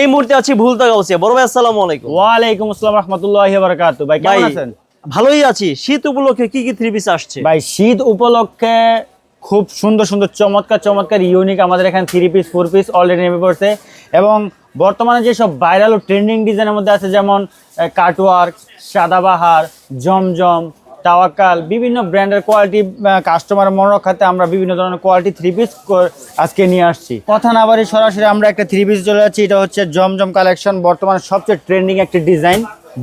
এই মুহূর্তে আছি ভুলতা গাউসিয়া। বড় ভাই আসসালামু আলাইকুম। ওয়ালাইকুম আসসালাম রহমতুল্লাহ বারাকাতু ভাই ভাই কেমন আছেন? ভালোই আছি। শীত উপলক্ষে কি কি থ্রি পিস আসছে? ভাই শীত উপলক্ষে খুব সুন্দর সুন্দর চমৎকার চমৎকার ইউনিক আমাদের এখানে three piece four piece already নেমে পড়ছে। এবং বর্তমানে যেসব ভাইরাল ও ট্রেন্ডিং ডিজাইনের মধ্যে আছে যেমন কাটওয়ার্ক সাদাবাহার জমজম তাওয়াক্কাল বিভিন্ন ব্র্যান্ডের কোয়ালিটি কাস্টমার মনে রক্ষাতে আমরা বিভিন্ন ধরনের কোয়ালিটি থ্রি পিস আজকে নিয়ে আসছি। কথা না বাড়ি সরাসরি আমরা একটা থ্রি পিস চলে যাচ্ছি, এটা হচ্ছে জমজম কালেকশন বর্তমানে সবচেয়ে ট্রেন্ডিং একটি ডিজাইন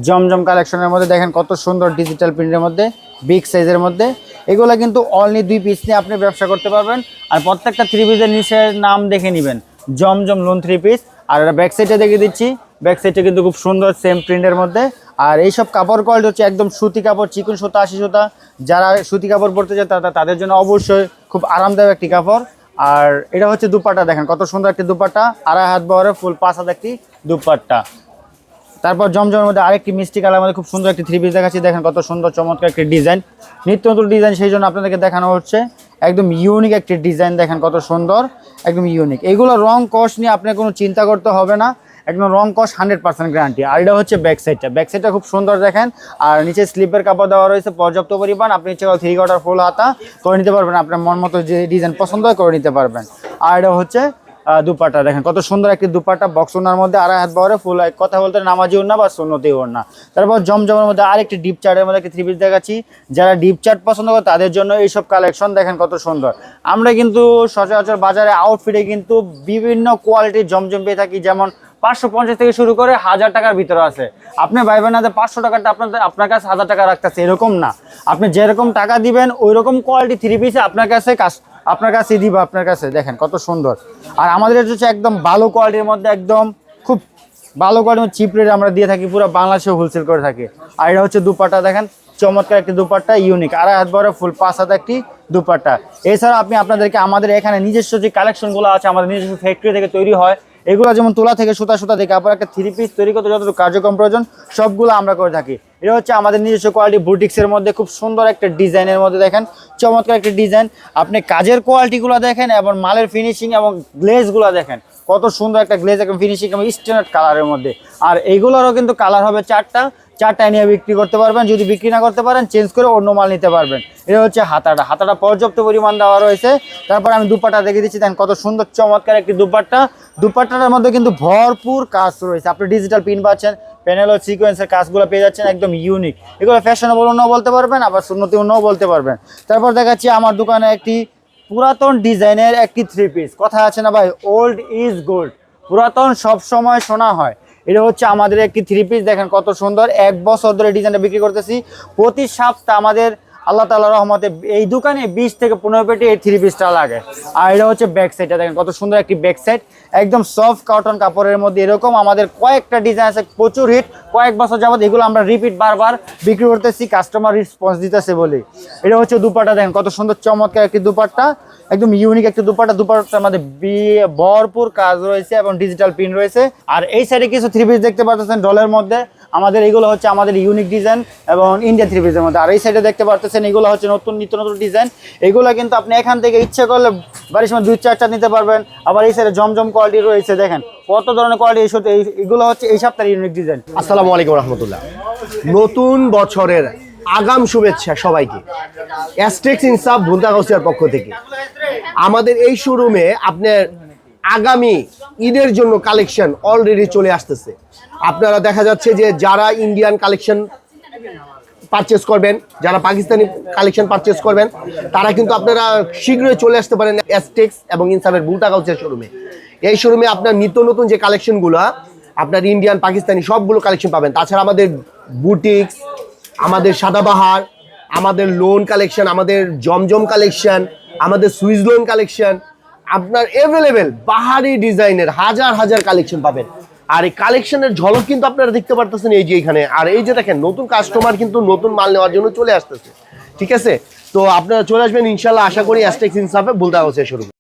জমজম কালেকশনের মধ্যে দেখেন কত সুন্দর ডিজিটাল প্রিন্টের মধ্যে বিগ সাইজের মধ্যে। এগুলো কিন্তু অনলি দুই পিস নিয়ে আপনি ব্যবসা করতে পারবেন। আর প্রত্যেকটা থ্রি পিসের নিচে নাম দেখে নেবেন, জমজম লোন থ্রি পিস আর এটা ব্যাক সাইডে দেখে দিচ্ছি ব্যাক সাইডে কিন্তু খুব সুন্দর সেম প্রিন্টের মধ্যে। আর এইসব কাপড় কোয়ালিটি হচ্ছে একদম সুতি কাপড়, চিকন সুতা, আশি সুতা। যারা সুতি কাপড় পরতে চায়, তারা তাদের জন্য অবশ্যই খুব আরামদায়ক একটি কাপড়। আর এটা হচ্ছে দুপাট্টা, দেখেন কত সুন্দর একটি দুপাট্টা। আড়াই হাত বহরে ফুল, পাঁচ হাত একটি দুপাট্টা। তারপর জমজমের মধ্যে আরেকটি মিষ্টি কালার মধ্যে খুব সুন্দর একটি থ্রি পিস দেখাচ্ছি। দেখেন কত সুন্দর, চমৎকার একটি ডিজাইন নিত্য নতুন ডিজাইন সেই জন্য আপনাদেরকে দেখানো হচ্ছে। একদম ইউনিক একটি ডিজাইন দেখেন কত সুন্দর। একদম ইউনিক এগুলো রং কস নিয়ে আপনার কোনো চিন্তা করতে হবে না। একদম রং কস হান্ড্রেড পার্সেন্ট গ্যারান্টি। আর এটা হচ্ছে ব্যাক সাইডটা ব্যাক সাইডটা খুব সুন্দর দেখেন। আর নিচে স্লিপের কাপড় দেওয়া রয়েছে, পর্যাপ্ত পরিমাণ। আপনি ইচ্ছে থ্রি কোয়ার্টার ফুল হাতা করে নিতে পারবেন। আপনার মন মতো যে ডিজাইন পছন্দ হয়, করে নিতে পারবেন। আর এটা হচ্ছে আহ, দুপাট্টা দেখেন কত সুন্দর একটি দুপাট্টা বক্স ওনার মধ্যে। আড়াই হাত বহরে ফুল কথা বলতে নামাজি ওড়না বা সুন্নতি ওড়না। তারপর জমজমের মধ্যে আরেকটি ডিপ চার্টের মধ্যে একটি থ্রি পিস দেখাচ্ছি। যারা ডিপ চার্ট পছন্দ করে তাদের জন্য এইসব কালেকশন দেখেন কত সুন্দর। আমরা কিন্তু সচরাচর বাজারে আউটফিটে কিন্তু বিভিন্ন কোয়ালিটির জমজম পেয়ে থাকি। যেমন পাঁচশো পঞ্চাশ থেকে শুরু করে হাজার টাকার ভিতরে আছে। আপনি ভাইবেন না যে পাঁচশো টাকাটা আপনাদের আপনার কাছে হাজার টাকা রাখতেছে এরকম না। আপনি যেরকম টাকা দিবেন ওই রকম কোয়ালিটি থ্রি পিসে আপনার কাছে কাস- আপনার কাছে দিব, আপনার কাছে, দেখেন কত সুন্দর। আর আমাদের হচ্ছে একদম ভালো কোয়ালিটির মধ্যে একদম খুব ভালো কোয়ালিটির চিপ রেট আমরা দিয়ে থাকি, পুরো বাংলাদেশে হোলসেল করে থাকি। আর এটা হচ্ছে দুপাট্টা, দেখেন, চমৎকার একটি দুপাট্টা ইউনিক আড়াই হাত বড় ফুল পাঁচ হাত একটি দুপাট্টা। এছাড়া আপনি আপনাদেরকে আমাদের এখানে নিজস্ব যে কালেকশনগুলো আছে, আমাদের নিজস্ব ফ্যাক্টরি থেকে তৈরি হয়, এগুলো যেমন তোলা থেকে সুতা সুতা থেকে, আবার একটা থ্রি পিস তৈরি করতে যতটুকু কার্যক্রম প্রয়োজন, সবগুলো আমরা করে থাকি। এটা হচ্ছে আমাদের নিজস্ব কোয়ালিটি বুটিক্সের মধ্যে খুব সুন্দর একটা ডিজাইনের মধ্যে দেখেন, চমৎকার একটা ডিজাইন আপনি কাজের কোয়ালিটিগুলো দেখেন এবং মালের ফিনিশিং এবং গ্লেজগুলো দেখেন, কত সুন্দর একটা গ্লেজ এবং ফিনিশিং এবং স্ট্যান্ডার্ড কালারের মধ্যে। আর এইগুলোরও কিন্তু কালার হবে চারটা চারটায় নিয়ে বিক্রি করতে পারবেন। যদি বিক্রি না করতে পারেন চেঞ্জ করে অন্য মাল নিতে পারবেন। এটা হচ্ছে হাতাটা। হাতাটা পর্যাপ্ত পরিমাণ দেওয়া রয়েছে। তারপর আমি দুপাট্টা দেখে দিচ্ছি। দেখেন কত সুন্দর, চমৎকার একটি দুপাট্টা। দুপাট্টাটার মধ্যে কিন্তু ভরপুর কাজ রয়েছে। আপনি ডিজিটাল পিন পাচ্ছেন প্যানেল ও সিকোয়েন্সের কাজগুলো পেয়ে যাচ্ছেন, একদম ইউনিক এগুলো ফ্যাশনেবল অন্যও বলতে পারবেন, আবার সুন্নতি অন্যও বলতে পারবেন। তারপর দেখাচ্ছি আমার দোকানে একটি পুরাতন ডিজাইনের একটি থ্রি পিস কথা আছে না ভাই? ওল্ড ইজ গোল্ড পুরাতন সব সময় শোনা হয়। এটা হচ্ছে আমাদের একটি থ্রি পিস দেখেন কত সুন্দর। এক বছর ধরে ডিজাইনটা বিক্রি করতেছি। প্রতি সপ্তাহ আমাদের আল্লাহ তালা রহমতে এই দোকানে বিশ থেকে পনেরো পেটি এই থ্রি পিসটা লাগে। আর এটা হচ্ছে ব্যাক সাইডটা দেখেন, কত সুন্দর একটি ব্যাক সাইড একদম সফট কটন কাপড়ের মধ্যে এরকম আমাদের কয়েকটা ডিজাইন আছে, প্রচুর হিট কয়েক বছর যাবত এগুলো আমরা রিপিট বারবার বিক্রি করতেছি কাস্টমার রেসপন্স দিতেছে বলে। এটা হচ্ছে দুপাটা দেখেন, কত সুন্দর চমৎকার একটি দুপাট্টা। একদম ইউনিক একটি দুপাট্টার মধ্যে বিয়ে ভরপুর কাজ রয়েছে এবং ডিজিটাল পিন রয়েছে। আর এই সাইডে কিছু থ্রি পিস দেখতে পাচ্ছেন ডলের মধ্যে। আমাদের এগুলো হচ্ছে আমাদের ইউনিক ডিজাইন এবং ইন্ডিয়ান থ্রি পিসের মধ্যে। আর এই সাইডে দেখতে পারতেছেন, এগুলো হচ্ছে নতুন, নিত্য নতুন ডিজাইন এগুলো কিন্তু আপনি এখান থেকে ইচ্ছে করলে বাড়ির সময় দুই চারটা নিতে পারবেন। আবার এই সাইডে জমজম কোয়ালিটি রয়েছে, দেখেন। কত ধরনের কোয়ালিটি এগুলো হচ্ছে এই সপ্তাহের ইউনিক ডিজাইন আসসালামু আলাইকুম রহমতুল্লাহ। নতুন বছরের আগাম শুভেচ্ছা সবাইকে। অ্যাস্টেক্স ইনসাফ গাউসিয়ার পক্ষ থেকে। আমাদের এই শোরুমে আপনার আগামী ঈদের জন্য কালেকশন অলরেডি চলে আসতেছে। আপনারা দেখা যাচ্ছে যে যারা ইন্ডিয়ান কালেকশন পারচেস করবেন, যারা পাকিস্তানি কালেকশন পারচেস করবেন, তারা কিন্তু আপনারা শীঘ্রই চলে আসতে পারেন অ্যাস্টেক্স এবং ইনসাফের ভুলতা গাউসিয়ার শোরুমে এই শোরুমে আপনার নিত্য নতুন যে কালেকশনগুলো আপনার ইন্ডিয়ান পাকিস্তানি সবগুলো কালেকশন পাবেন। তাছাড়া আমাদের বুটিক্স আমাদের সাদাবাহার আমাদের লোন কালেকশন আমাদের জমজম কালেকশন আমাদের সুইস লোন কালেকশন আপনার অ্যাভেলেবেল বাহারি ডিজাইনের হাজার হাজার কালেকশন পাবেন। আর এই কালেকশনের ঝলক কিন্তু আপনারা দেখতে পারতেছেন এই যে এখানে। আর এই যে দেখেন, নতুন কাস্টমার কিন্তু নতুন মাল নেওয়ার জন্য চলে আসতেছে। ঠিক আছে? তো আপনারা চলে আসবেন ইনশাল্লাহ আশা করি অ্যাস্টেক্স ইনসাফে বলতে হবে শুরু